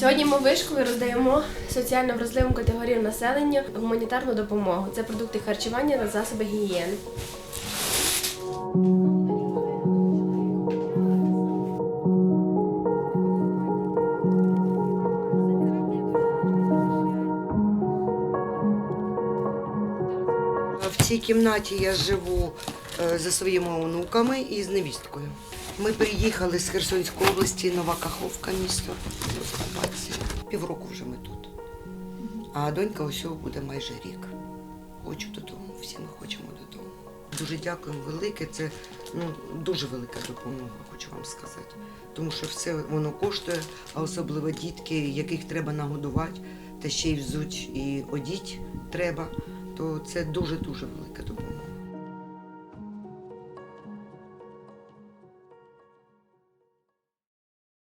Сьогодні ми вишколи роздаємо соціально вразливим категоріям населення гуманітарну допомогу. Це продукти харчування та засоби гігієни. В цій кімнаті я живу е, зі своїми онуками і з невісткою. Ми приїхали з Херсонської області, Нова Каховка, місто окупації. Півроку вже ми тут. А донька ось буде майже рік. Хочу додому, всі ми хочемо додому. Дуже дякуємо велике. Це ну, дуже велика допомога, хочу вам сказати. Тому що все воно коштує, а особливо дітки, яких треба нагодувати, та ще й взуть і одіть треба, то це дуже-дуже велика допомога.